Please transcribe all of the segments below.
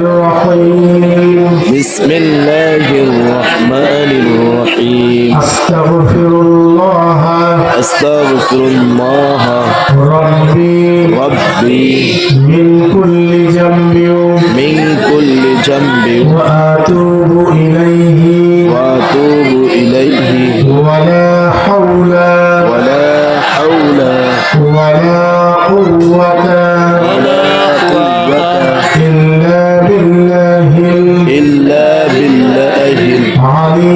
الرحيم. بسم الله الرحمن الرحيم. أستغفر الله. أستغفر الله. ربي. ربي. من كل ذنب. من كل جنب وأتوب إليه.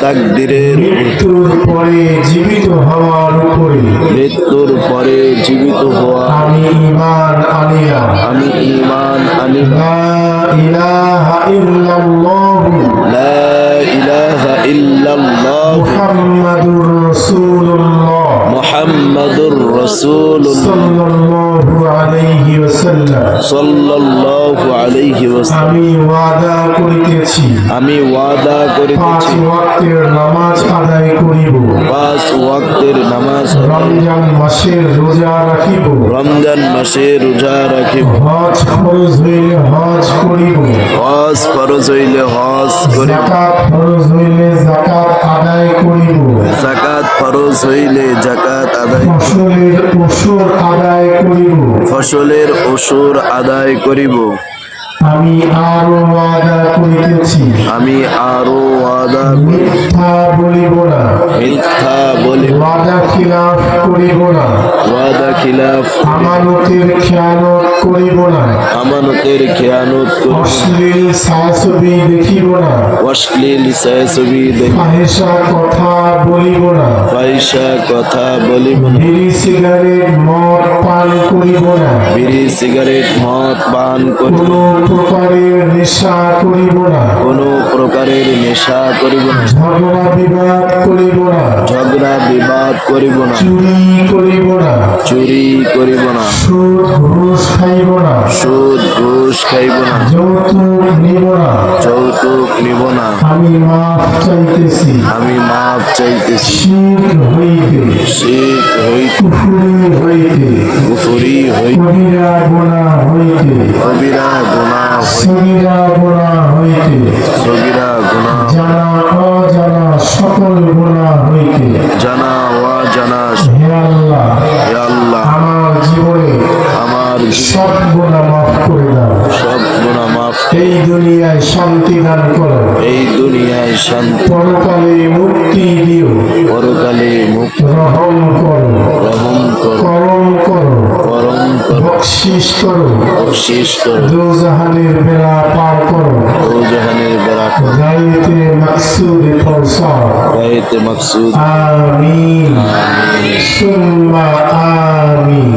তাকদিরের মৃত্যুর পরে জীবিত হওয়ার উপরে মৃত্যুর পরে জীবিত হওয়া আমি ঈমান আনিলাম। আমি ইমান আনি লা ইলাহা ইল্লাল্লাহ লা ইলাহা ইল্লাল্লাহ মুহাম্মাদুর রাসূলুল্লাহ ওয়াসাল্লাম। আমি ওয়াদা করিতেছি। আমি ওয়াদা পাঁচ ওয়াক্তের নামাজ আদায় করিব। পাঁচ ওয়াক্তের নামাজ রমজান মাসের রোজা রাখিব। রমজান মাসে রোজা রাখিব। হজ ফরজ হইলে হজ করিব। হজ ফরজ হইলে হজ করিব। জাকাত ফরজ হইলে জাকাত আদায় করিব। জাকাত ফরজ হইলে জাকাত আদায় ফসলের ওসর আদায় করিব। ফসলের ওসুর আদায় করিব। আমি আরও আদা করিতেছি। আমি আরও আদা মিথ্যা বলিব না। মিথ্যা বলিব ওয়াদা খিলাফ করিব না। ওয়াদা খিলাফ। আমানতের খেয়ানত করিব না। আমানতের খেয়ানত অশ্লীল ছায়াছবি দেখিব না। অশ্লীল ছবি দেখ ফাহেসা কথা বলিব না। পয়সা কথা বলিব না। বিড়ি সিগারেট মদ পান করিব না। বিড়ি সিগারেট মদ পান করিব কোনো প্রকারের নেশা করিব না। কোনো প্রকারের নেশা করিব না। ঝগড়া বিবাদ করিব না। ঝগড়া বিবাদ করিব না চুরি করিব না। চুরি করিব না সুদ ঘুষ খাইব না। সুদ ঘুষ খাইব না যৌতুক নিব না। যৌতুক নিব না আমি মাফ চাইতেছি আমি মাপ চাইতেছি। শিখ হইতে। শিখ হইতে কুফুরি হইতে। কুফুরি হইতে কবিরা গোনা হইতে। কবিরা গুনাহ হইতে। সগিরা গোনা হইতে সগিরা গুনাহ সকল গোনা হইতে জানা ওয়া জানা হে আল্লাহ হে আল্লাহ আমার জীবনে আমার সব গোনা মাফ করে দাও। সব গুনাহ মাফ এই দুনিয়ায় শান্তি দান করো। এই দুনিয়ায় শান্তি পরকালে মুক্তি দিও। পরকালে মুক্ত রহম করো। রহম কর। করম করো। পরম কর। বকশিস করো। শেষ কর। দোজাহানের বেলা পার করো। ও জাহানের বেড়া কর। গাইতে মাকসুদে পৌঁছাও গায়েতে মকসুদ। আমিন। সুম্মা আমিন।